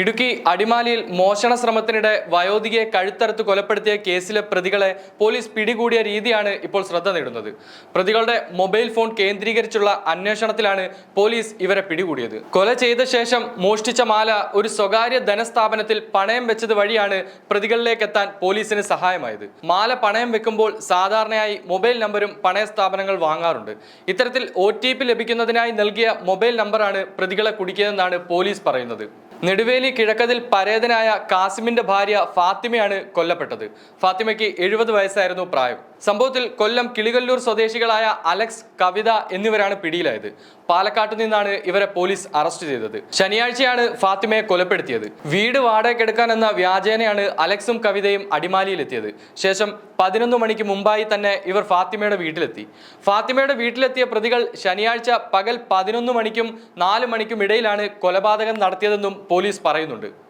ഇടുക്കി അടിമാലിയിൽ മോഷണ ശ്രമത്തിനിടെ വയോധികയെ കഴുത്തറുത്ത് കൊലപ്പെടുത്തിയ കേസിലെ പ്രതികളെ പോലീസ് പിടികൂടിയ രീതിയാണ് ഇപ്പോൾ ശ്രദ്ധ നേടുന്നത്. പ്രതികളുടെ മൊബൈൽ ഫോൺ കേന്ദ്രീകരിച്ചുള്ള അന്വേഷണത്തിലാണ് പോലീസ് ഇവരെ പിടികൂടിയത്. കൊല ചെയ്ത ശേഷം മോഷ്ടിച്ച മാല ഒരു സ്വകാര്യ ധനസ്ഥാപനത്തിൽ പണയം വെച്ചത് വഴിയാണ് പ്രതികളിലേക്ക് എത്താൻ പോലീസിന് സഹായമായത്. മാല പണയം വെക്കുമ്പോൾ സാധാരണയായി മൊബൈൽ നമ്പരും പണയ സ്ഥാപനങ്ങൾ വാങ്ങാറുണ്ട്. ഇത്തരത്തിൽ ഒ ലഭിക്കുന്നതിനായി നൽകിയ മൊബൈൽ നമ്പറാണ് പ്രതികളെ കുടിക്കിയതെന്നാണ് പോലീസ് പറയുന്നത്. നെടുവേലി കിഴക്കതിൽ പരേതനായ കാസിമിന്റെ ഭാര്യ ഫാത്തിമയാണ് കൊല്ലപ്പെട്ടത്. ഫാത്തിമയ്ക്ക് എഴുപത് വയസ്സായിരുന്നു പ്രായം. സംഭവത്തിൽ കൊല്ലം കിളികല്ലൂർ സ്വദേശികളായ അലക്സ് കവിത എന്നിവരാണ് പിടിയിലായത്. പാലക്കാട്ട് നിന്നാണ് ഇവരെ പോലീസ് അറസ്റ്റ് ചെയ്തത്. ശനിയാഴ്ചയാണ് ഫാത്തിമയെ കൊലപ്പെടുത്തിയത്. വീട് വാടകയ്ക്കെടുക്കാൻ എന്ന വ്യാജേനയാണ് അലക്സും കവിതയും അടിമാലിയിലെത്തിയത്. ശേഷം പതിനൊന്ന് മണിക്ക് മുമ്പായി തന്നെ ഇവർ ഫാത്തിമയുടെ വീട്ടിലെത്തി. ഫാത്തിമയുടെ വീട്ടിലെത്തിയ പ്രതികൾ ശനിയാഴ്ച പകൽ പതിനൊന്ന് മണിക്കും നാല് മണിക്കും ഇടയിലാണ് കൊലപാതകം നടത്തിയതെന്നും പോലീസ് പറയുന്നുണ്ട്.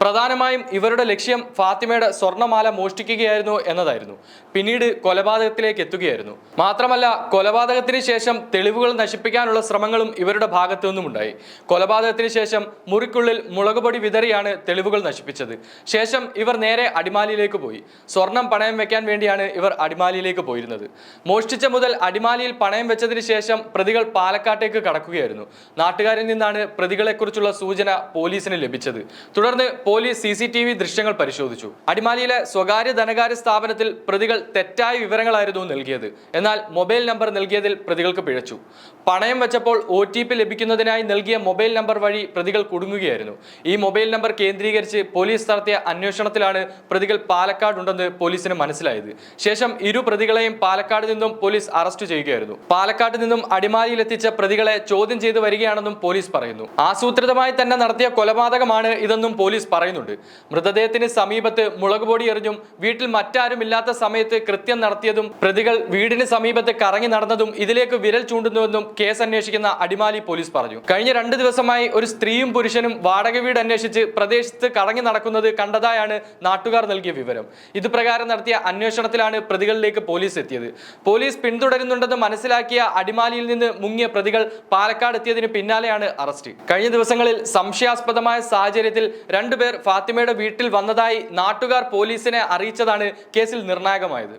പ്രധാനമായും ഇവരുടെ ലക്ഷ്യം ഫാത്തിമയുടെ സ്വർണമാല മോഷ്ടിക്കുകയായിരുന്നു എന്നതായിരുന്നു. പിന്നീട് കൊലപാതകത്തിലേക്ക് എത്തുകയായിരുന്നു. മാത്രമല്ല കൊലപാതകത്തിന് ശേഷം തെളിവുകൾ നശിപ്പിക്കാനുള്ള ശ്രമങ്ങളും ഇവരുടെ ഭാഗത്തു നിന്നുമുണ്ടായി. കൊലപാതകത്തിന് ശേഷം മുറിക്കുള്ളിൽ മുളകുപൊടി വിതറിയാണ് തെളിവുകൾ നശിപ്പിച്ചത്. ശേഷം ഇവർ നേരെ അടിമാലിയിലേക്ക് പോയി. സ്വർണം പണയം വെക്കാൻ വേണ്ടിയാണ് ഇവർ അടിമാലിയിലേക്ക് പോയിരുന്നത്. മോഷ്ടിച്ച മുതൽ അടിമാലിയിൽ പണയം വെച്ചതിന് ശേഷം പ്രതികൾ പാലക്കാട്ടേക്ക് കടക്കുകയായിരുന്നു. നാട്ടുകാരിൽ നിന്നാണ് പ്രതികളെക്കുറിച്ചുള്ള സൂചന പോലീസിന് ലഭിച്ചത്. തുടർന്ന് police C C T V ദൃശ്യങ്ങൾ പരിശോധിച്ചു. അടിമാലിയിലെ സ്വകാര്യ ധനകാര്യ സ്ഥാപനത്തിൽ പ്രതികൾ തെറ്റായ വിവരങ്ങളായിരുന്നു നൽകിയത്. എന്നാൽ മൊബൈൽ നമ്പർ നൽകിയതിൽ പ്രതികൾക്ക് പിഴച്ചു. പണയം വെച്ചപ്പോൾ ഒ ടി പി ലഭിക്കുന്നതിനായി നൽകിയ മൊബൈൽ നമ്പർ വഴി പ്രതികൾ കുടുങ്ങുകയായിരുന്നു. ഈ മൊബൈൽ നമ്പർ കേന്ദ്രീകരിച്ച് പോലീസ് നടത്തിയ അന്വേഷണത്തിലാണ് പ്രതികൾ പാലക്കാട് പാലക്കാടുണ്ടെന്ന് പോലീസിന് മനസ്സിലായത്. ശേഷം ഇരു പ്രതികളെയും പാലക്കാട് നിന്നും പോലീസ് അറസ്റ്റ് ചെയ്യുകയായിരുന്നു. പാലക്കാട് നിന്നും അടിമാലിയിലെത്തിച്ച പ്രതികളെ ചോദ്യം ചെയ്തു വരികയാണെന്നും പോലീസ് പറയുന്നു. ആസൂത്രിതമായി തന്നെ നടത്തിയ കൊലപാതകമാണ് ഇതെന്നും പോലീസ് പറയുന്നുണ്ട്. മൃതദേഹത്തിന് സമീപത്ത് മുളകുപൊടി എറിഞ്ഞും വീട്ടിൽ മറ്റാരും ഇല്ലാത്ത സമയത്ത് കൃത്യം നടത്തിയതും പ്രതികൾ വീടിന് സമീപത്ത് കറങ്ങി നടന്നതും ഇതിലേക്ക് വിരൽ ചൂണ്ടുന്നുവെന്നും കേസ് അന്വേഷിക്കുന്ന അടിമാലി പോലീസ് പറഞ്ഞു. കഴിഞ്ഞ രണ്ട് ദിവസമായി ഒരു സ്ത്രീയും പുരുഷനും വാടക വീട് അന്വേഷിച്ച് പ്രദേശത്ത് കറങ്ങി നടക്കുന്നത് കണ്ടതായാണ് നാട്ടുകാർ നൽകിയ വിവരം. ഇതുപ്രകാരം നടത്തിയ അന്വേഷണത്തിലാണ് പ്രതികളിലേക്ക് പോലീസ് എത്തിയത്. പോലീസ് പിന്തുടരുന്നുണ്ടെന്ന് മനസ്സിലാക്കിയ അടിമാലിയിൽ നിന്ന് മുങ്ങിയ പ്രതികൾ പാലക്കാട് എത്തിയതിന് പിന്നാലെയാണ് അറസ്റ്റ്. കഴിഞ്ഞ ദിവസങ്ങളിൽ സംശയാസ്പദമായ സാഹചര്യത്തിൽ രണ്ടുപേർ ഫാത്തിമയുടെ വീട്ടിൽ വന്നതായി നാട്ടുകാർ പോലീസിനെ അറിയിച്ചതാണ് കേസിൽ നിർണായകമായത്.